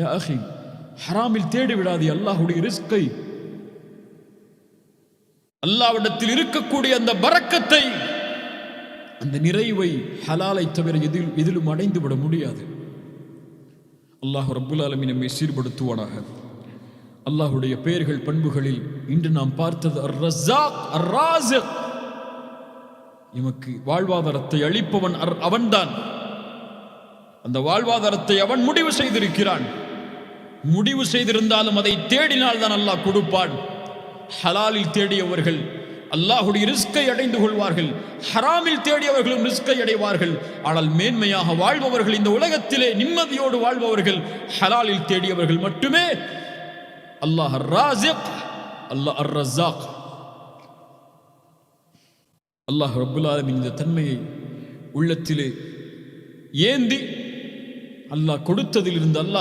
யா அஹி ஹராமில் தேடி விடாது அல்லாஹுடைய ரிஸ்கை அல்லாவிடத்தில் இருக்கக்கூடிய அந்த பறக்கத்தை அந்த நிறைவை ஹலாலை தவிர எதில் எதிலும் அடைந்து விட முடியாது. அல்லாஹ் ரபுல் ஆலமி நம்மை சீர்படுத்துவானாக. அல்லாஹுடைய பெயர்கள் பண்புகளில் இன்று நாம் பார்த்தது அர் ரஸாக் அர் எமக்கு வாழ்வாதாரத்தை அளிப்பவன் அர் அவன்தான். அந்த வாழ்வாதாரத்தை அவன் முடிவு செய்திருக்கிறான். முடிவு செய்திருந்தாலும் அதை தேடினால் தான் அல்லாஹ் கொடுப்பான். ஹலாலில் தேடியவர்கள் அல்லாஹுடைய ரிஸ்கை அடைந்து கொள்வார்கள் ஹராமில் தேடியவர்களும் ரிஸ்கை அடைவார்கள். ஆனால் மேன்மையாக வாழ்பவர்கள் இந்த உலகத்திலே நிம்மதியோடு வாழ்பவர்கள் ஹலாலில் தேடியவர்கள் மட்டுமே. அல்லாஹ் ராசிக் அல்லாஹ் அர் ரஸாக் அல்லாஹ் ரபுல்லாலமின் இந்த தன்மையை உள்ளத்திலே ஏந்தி அல்லாஹ் கொடுத்ததிலிருந்து அல்லாஹ்